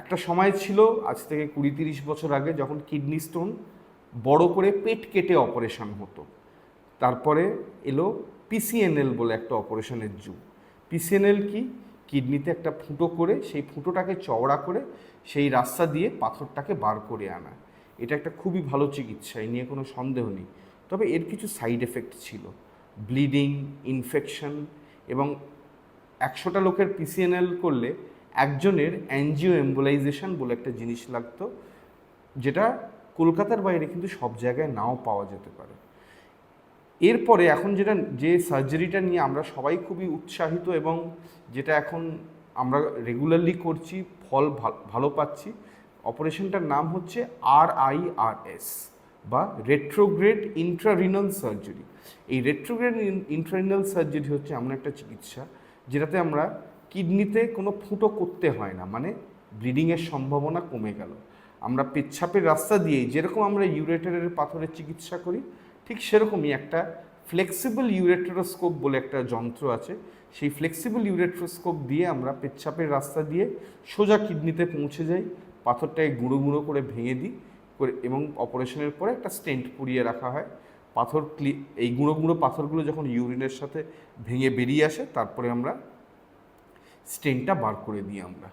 একটা সময় ছিল, আজ থেকে কুড়ি তিরিশ বছর আগে, যখন কিডনি স্টোন বড় করে পেট কেটে অপারেশন হতো। তারপরে এলো পিসিএনএল বলে একটা অপারেশনের যুগ। পিসিএনএল কি? কিডনিতে একটা ফুটো করে, সেই ফুটোটাকে চওড়া করে, সেই রাস্তা দিয়ে পাথরটাকে বার করে আনা। এটা একটা খুবই ভালো চিকিৎসা এই নিয়ে কোনো সন্দেহ নেই। তবে এর কিছু সাইড এফেক্ট ছিল। ব্লিডিং, ইনফেকশন এবং একশোটা লোকের পিসিএনএল করলে একজনের অ্যাঞ্জিও এম্বোলাইজেশন বলে একটা জিনিস লাগতো, যেটা কলকাতার বাইরে কিন্তু সব জায়গায় নাও পাওয়া যেতে পারে। এরপরে এখন যেটা, যে সার্জারিটা নিয়ে আমরা সবাই খুবই উৎসাহিত এবং যেটা এখন আমরা রেগুলারলি করছি, ফল ভালো পাচ্ছি, অপারেশনটার নাম হচ্ছে আর আই আর এস বা রেট্রোগ্রেড ইন্ট্রারিনাল সার্জারি এই রেট্রোগ্রেড ইন্ট্রারিনাল সার্জারি হচ্ছে এমন একটা চিকিৎসা যেটাতে আমরা কিডনিতে কোনো ফুটো করতে হয় না মানে ব্লিডিংয়ের সম্ভাবনা কমে গেল। আমরা পেচ্ছাপের রাস্তা দিয়েই যেরকম আমরা ইউরেটারের পাথরের চিকিৎসা করি, ঠিক সেরকমই একটা ফ্লেক্সিবল ইউরেট্রোস্কোপ বলে একটা যন্ত্র আছে, সেই ফ্লেক্সিবল ইউরেট্রোস্কোপ দিয়ে আমরা পেচ্ছাপের রাস্তা দিয়ে সোজা কিডনিতে পৌঁছে যাই, পাথরটাকে গুঁড়ো গুঁড়ো করে ভেঙে দিই, করে এবং অপারেশনের পরে একটা স্টেন্ট পুড়িয়ে রাখা হয়। পাথর ক্লি এই গুঁড়ো গুঁড়ো পাথরগুলো যখন ইউরিনের সাথে ভেঙে বেরিয়ে আসে, তারপরে আমরা স্টেনটা বার করে দিই আমরা।